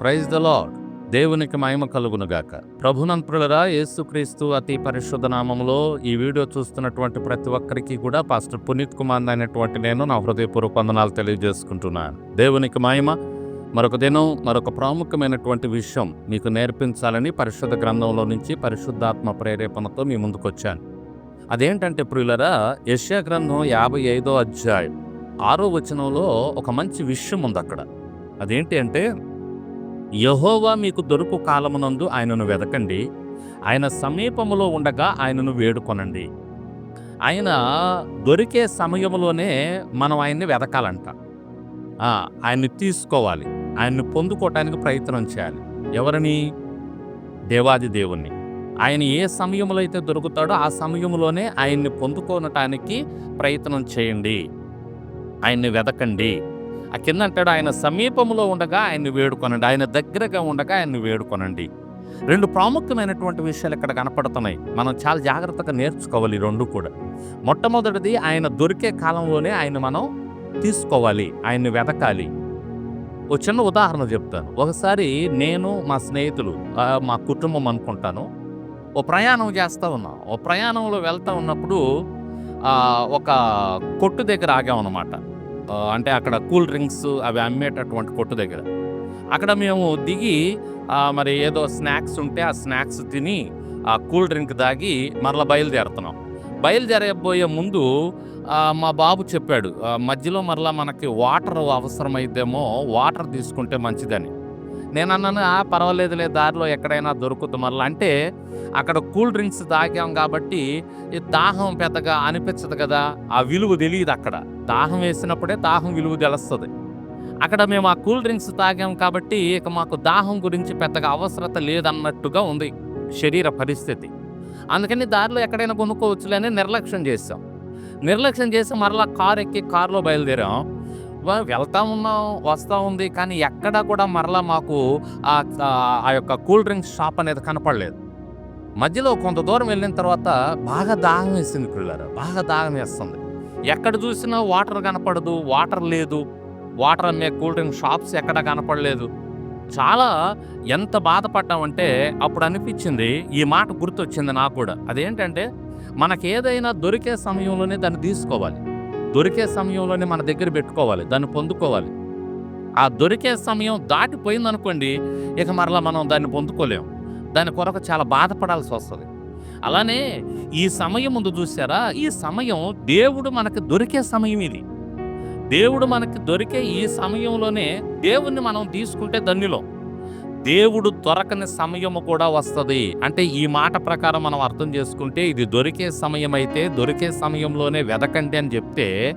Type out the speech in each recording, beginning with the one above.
Praise the lord దేవునికి మహిమ కలుగునుగాక ప్రభునంతులరా యేసుక్రీస్తు అతి పరిశుద్ధ నామంలో ఈ వీడియో చూస్తున్నటువంటి ప్రతి ఒక్కరికి కూడా పాస్టర్ పునీత్ కుమార్ అయినటువంటి నేను నా హృదయపూర్వక వందనాలు తెలియజేసుకుంటున్నాను. దేవునికి మహిమ. మరొక దినం మరొక ప్రాముఖ్యమైనటువంటి విషయం మీకు నేర్పించాలని పరిశుద్ధ గ్రంథంలో నుంచి పరిశుద్ధాత్మ ప్రేరేపణతో మీ ముందుకు వచ్చాను అదేంటంటే ప్రియులరా యష్యా గ్రంథం యాభై ఐదో అధ్యాయం ఆరో వచనంలో ఒక మంచి విషయం ఉంది అక్కడ అదేంటి అంటే యహోవా మీకు దొరుకు కాలమునందు ఆయనను వెదకండి. ఆయన సమీపములో ఉండగా ఆయనను వేడుకొనండి. ఆయన దొరికే సమయంలోనే మనం ఆయన్ని వెదకాలంట. ఆయన్ని తీసుకోవాలి. ఆయన్ని పొందుకోవటానికి ప్రయత్నం చేయాలి. ఎవరిని? దేవాది దేవుణ్ణి. ఆయన ఏ సమయంలో అయితే దొరుకుతాడో ఆ సమయంలోనే ఆయన్ని పొందుకోనటానికి ప్రయత్నం చేయండి. ఆయన్ని వెదకండి. ఆ కింద అంటాడు ఆయన సమీపంలో ఉండగా ఆయన్ని వేడుకొనండి. ఆయన దగ్గరగా ఉండగా ఆయన్ని వేడుకొనండి. రెండు ప్రాముఖ్యమైనటువంటి విషయాలు ఇక్కడ కనపడుతున్నాయి. మనం చాలా జాగ్రత్తగా నేర్చుకోవాలి రెండు కూడా. మొట్టమొదటిది ఆయన దొరికే కాలంలోనే ఆయన మనం తీసుకోవాలి ఆయన్ని వెతకాలి. ఒక చిన్న ఉదాహరణ చెప్తాను. ఒకసారి నేను మా స్నేహితులు మా కుటుంబం అనుకుంటాను. ఓ ప్రయాణం చేస్తూ ఉన్నాం. ఓ ప్రయాణంలో వెళ్తూ ఉన్నప్పుడు ఒక కొట్టు దగ్గర ఆగామన్నమాట. అంటే అక్కడ కూల్ డ్రింక్స్ అవి అమ్మేటటువంటి కొట్టు దగ్గర. అక్కడ మేము దిగి మరి ఏదో స్నాక్స్ ఉంటే ఆ స్నాక్స్ తిని ఆ కూల్ డ్రింక్ తాగి మరలా బయలుదేరుతున్నాం. బయలుదేరబోయే ముందు మా బాబు చెప్పాడు మధ్యలో మరలా మనకి వాటర్ అవసరమైద్దేమో వాటర్ తీసుకుంటే మంచిదని. నేను అన్నాను "ఆ, పర్వాలేదులే దారిలో ఎక్కడైనా దొరుకుతుంది మరలా. అంటే అక్కడ కూల్ డ్రింక్స్ తాగాం కాబట్టి ఈ దాహం పెద్దగా అనిపించదు కదా ఆ విలువ తెలియదు అక్కడ. దాహం వేసినప్పుడే దాహం విలువ తెలుస్తుంది. అక్కడ మేము ఆ కూల్ డ్రింక్స్ తాగాం కాబట్టి ఇక మాకు దాహం గురించి పెద్దగా అవసరత లేదన్నట్టుగా ఉంది శరీర పరిస్థితి. అందుకని దారిలో ఎక్కడైనా కొనుక్కోవచ్చులే అని నిర్లక్ష్యం చేసాం నిర్లక్ష్యం చేసి మరలా కారు ఎక్కి కారులో బయలుదేరాం. వెళ్తా ఉన్నాం వస్తూ ఉంది కానీ ఎక్కడా కూడా మరలా మాకు ఆ యొక్క కూల్ డ్రింక్స్ షాప్ అనేది కనపడలేదు. మధ్యలో కొంత దూరం వెళ్ళిన తర్వాత బాగా దాహం వేసింది పిల్లలు బాగా దాహం వేస్తుంది. ఎక్కడ చూసినా వాటర్ కనపడదు వాటర్ లేదు వాటర్ అమ్మే కూల్ డ్రింక్ షాప్స్ ఎక్కడ కనపడలేదు. చాలా ఎంత బాధపడ్డామంటే అప్పుడు అనిపించింది ఈ మాట గుర్తొచ్చింది నాకు కూడా. అదేంటంటే మనకి ఏదైనా దొరికే సమయంలోనే దాన్ని తీసుకోవాలి. దొరికే సమయంలోనే మన దగ్గర పెట్టుకోవాలి దాన్ని పొందుకోవాలి. ఆ దొరికే సమయం దాటిపోయింది అనుకోండి ఇక మరలా మనం దాన్ని పొందుకోలేం. దాని కొరకు చాలా బాధపడాల్సి వస్తుంది. అలానే ఈ సమయం ముందు చూసారా ఈ సమయం దేవుడు మనకు దొరికే సమయం ఇది. దేవుడు మనకి దొరికే ఈ సమయంలోనే దేవుణ్ణి మనం తీసుకుంటే ధన్యులం. దేవుడు దొరకని సమయము కూడా వస్తుంది. అంటే ఈ మాట ప్రకారం మనం అర్థం చేసుకుంటే ఇది దొరికే సమయం అయితే దొరికే సమయంలోనే వెదకండి అని చెప్తే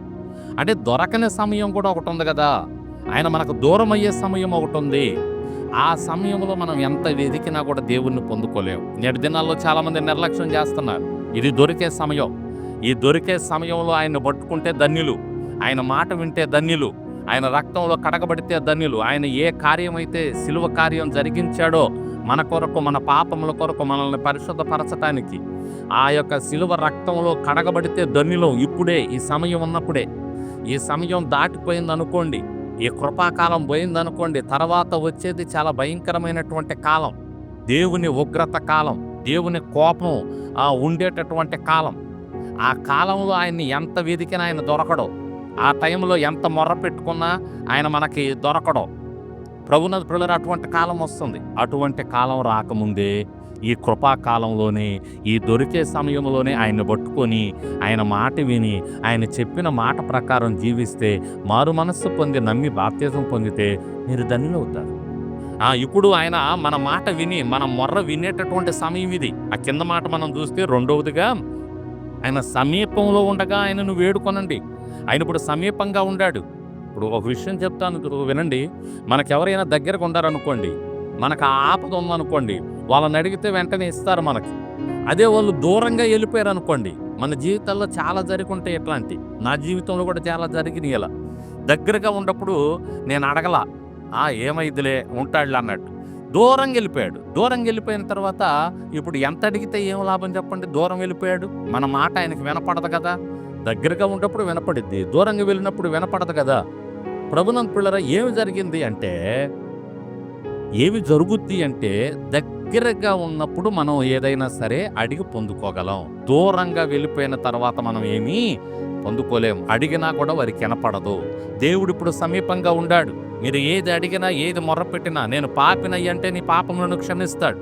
అంటే దొరకని సమయం కూడా ఒకటి ఉంది కదా. ఆయన మనకు దూరం అయ్యే సమయం ఒకటి ఉంది. ఆ సమయంలో మనం ఎంత వెతికినా కూడా దేవుణ్ణి పొందుకోలేము. నేటి దినాల్లో చాలామంది నిర్లక్ష్యం చేస్తున్నారు. ఇది దొరికే సమయం. ఈ దొరికే సమయంలో ఆయన్ని పట్టుకుంటే ధన్యులు. ఆయన మాట వింటే ధన్యులు. ఆయన రక్తంలో కడగబడితే ధన్యులు. ఆయన ఏ కార్యమైతే సిలువ కార్యం జరిగించాడో మన కొరకు మన పాపముల కొరకు మనల్ని పరిశుద్ధపరచటానికి ఆ యొక్క సిలువ రక్తంలో కడగబడితే ధన్యులం ఇప్పుడే ఈ సమయం ఉన్నప్పుడే. ఈ సమయం దాటిపోయింది అనుకోండి ఈ కృపాకాలం పోయింది అనుకోండి తర్వాత వచ్చేది చాలా భయంకరమైనటువంటి కాలం. దేవుని ఉగ్రత కాలం దేవుని కోపం ఉండేటటువంటి కాలం. ఆ కాలంలో ఆయన్ని ఎంత వెతికినా ఆయన దొరకడు. ఆ టైంలో ఎంత మొర్ర పెట్టుకున్నా ఆయన మనకి దొరకడం. ప్రభున పిల్లలు అటువంటి కాలం వస్తుంది. అటువంటి కాలం రాకముందే ఈ కృపాకాలంలోనే ఈ దొరికే సమయంలోనే ఆయన్ని పట్టుకొని ఆయన మాట విని ఆయన చెప్పిన మాట ప్రకారం జీవిస్తే మారు మనస్సు పొంది నమ్మి బాప్తిజం పొందితే మీరు ధన్యులు అవుతారు. ఇప్పుడు ఆయన మన మాట విని మన మొర్ర వినేటటువంటి సమయం ఇది. ఆ కింద మాట మనం చూస్తే రెండవదిగా ఆయన సమీపంలో ఉండగా ఆయనను వేడుకొనండి. ఆయన ఇప్పుడు సమీపంగా ఉండాడు. ఇప్పుడు ఒక విషయం చెప్తాను వినండి. మనకెవరైనా దగ్గరకు ఉండారనుకోండి మనకు ఆ ఆపద ఉందనుకోండి వాళ్ళని అడిగితే వెంటనే ఇస్తారు మనకి. అదే వాళ్ళు దూరంగా వెళ్ళిపోయారు అనుకోండి మన జీవితాల్లో చాలా జరుగుంటాయి ఇట్లాంటి. నా జీవితంలో కూడా చాలా జరిగినాయి ఇలా. దగ్గరగా ఉన్నప్పుడు నేను అడగలా ఆ ఏమైద్దిలే ఉంటాడులే అన్నట్టు. దూరంగా వెళ్ళిపోయాడు. దూరం వెళ్ళిపోయిన తర్వాత ఇప్పుడు ఎంత అడిగితే ఏం లాభం చెప్పండి? దూరం వెళ్ళిపోయాడు. మన మాట ఆయనకి వినపడదు కదా. దగ్గరగా ఉన్నప్పుడు వినపడిద్ది దూరంగా వెళ్ళినప్పుడు వినపడదు కదా. ప్రభునం పిల్లర ఏమి జరిగింది అంటే ఏవి జరుగుద్ది అంటే దగ్గరగా ఉన్నప్పుడు మనం ఏదైనా సరే అడిగి పొందుకోగలం. దూరంగా వెళ్ళిపోయిన తర్వాత మనం ఏమీ పొందుకోలేం. అడిగినా కూడా వారికి వినపడదు. దేవుడు ఇప్పుడు సమీపంగా ఉండాడు. మీరు ఏది అడిగినా ఏది మొర్రపెట్టినా నేను పాపినయ్యంటే నీ పాపములను క్షమిస్తాడు.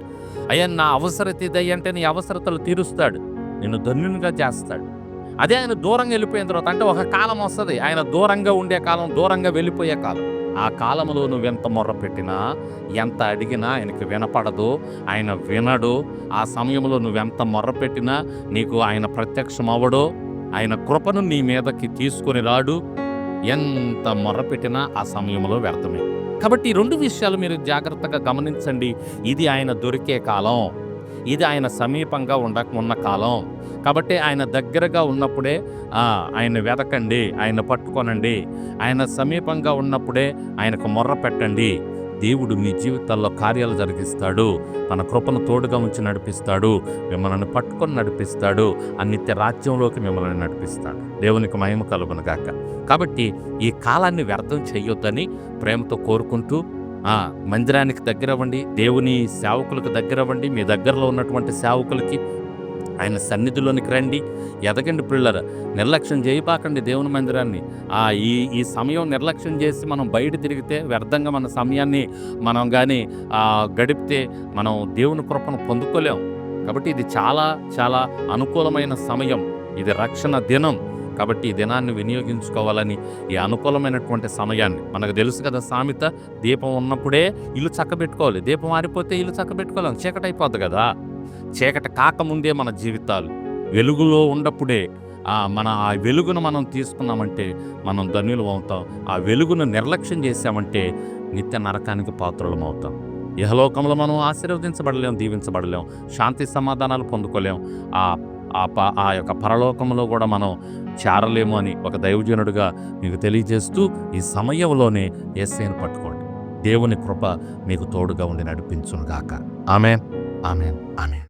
అయ్యా నా అవసరత ఇదయ్యంటే నీ అవసరతలు తీరుస్తాడు. నిన్ను ధన్యునిగా చేస్తాడు. అదే ఆయన దూరంగా వెళ్ళిపోయిన తర్వాత అంటే ఒక కాలం వస్తుంది. ఆయన దూరంగా ఉండే కాలం దూరంగా వెళ్ళిపోయే కాలం. ఆ కాలంలో నువ్వెంత మొర్ర పెట్టినా ఎంత అడిగినా ఆయనకి వినపడదు ఆయన వినడు. ఆ సమయంలో నువ్వెంత మొర్ర పెట్టినా నీకు ఆయన ప్రత్యక్షం అవ్వడు ఆయన కృపను నీ మీదకి తీసుకొని రాడు. ఎంత మొర్ర పెట్టినా ఆ సమయంలో వ్యర్థమే. కాబట్టి ఈ రెండు విషయాలు మీరు జాగ్రత్తగా గమనించండి. ఇది ఆయన దొరికే కాలం. ఇది ఆయన సమీపంగా ఉండక ఉన్న కాలం. కాబట్టి ఆయన దగ్గరగా ఉన్నప్పుడే ఆయన వెతకండి ఆయన పట్టుకోనండి. ఆయన సమీపంగా ఉన్నప్పుడే ఆయనకు మొర్ర పెట్టండి. దేవుడు మీ జీవితాల్లో కార్యాలు జరిగిస్తాడు. తన కృపను తోడుగా ఉంచి నడిపిస్తాడు. మిమ్మల్ని పట్టుకొని నడిపిస్తాడు. అన్నిత్య నిత్య రాజ్యంలోకి మిమ్మల్ని నడిపిస్తాడు. దేవునికి మహిమ కలుగునగాక కాబట్టి ఈ కాలాన్ని వ్యర్థం చేయొద్దని ప్రేమతో కోరుకుంటూ ఆ మందిరానికి దగ్గరవ్వండి దేవుని సేవకులకు దగ్గరవ్వండి మీ దగ్గరలో ఉన్నటువంటి సేవకులకి ఆయన సన్నిధిలోనికి రండి. ఎదగండి పిల్లర నిర్లక్ష్యం చేయపాకండి దేవుని మందిరాన్ని. ఆ ఈ ఈ సమయం నిర్లక్ష్యం చేసి మనం బయట తిరిగితే వ్యర్థంగా మన సమయాన్ని మనం కానీ గడిపితే మనం దేవుని కృపను పొందుకోలేం. కాబట్టి ఇది చాలా చాలా అనుకూలమైన సమయం. ఇది రక్షణ దినం. కాబట్టి ఈ దినాన్ని వినియోగించుకోవాలని ఈ అనుకూలమైనటువంటి సమయాన్ని. మనకు తెలుసు కదా సామెత దీపం ఉన్నప్పుడే ఇల్లు చక్కబెట్టుకోవాలి. దీపం ఆరిపోతే ఇల్లు చక్కబెట్టుకోలేం. చీకటి అయిపోద్ది కదా. చీకటి కాకముందే మన జీవితాలు. వెలుగులో ఉన్నప్పుడే మన ఆ వెలుగును మనం తీసుకున్నామంటే మనం ధన్యులు అవుతాం. ఆ వెలుగును నిర్లక్ష్యం చేశామంటే నిత్య నరకానికి పాత్రలం అవుతాం. ఇహలోకంలో మనం ఆశీర్వదించబడలేం దీవించబడలేం. శాంతి సమాధానాలు పొందుకోలేం. ఆ ఆ ప ఆ యొక్క పరలోకంలో కూడా మనం చేరలేము అని ఒక దైవజనుడిగా మీకు తెలియజేస్తూ ఈ సమయంలోనే ఎస్ఐని పట్టుకోండి. దేవుని కృప మీకు తోడుగా ఉండి నడిపించునుగాక. ఆమె ఆమె ఆమె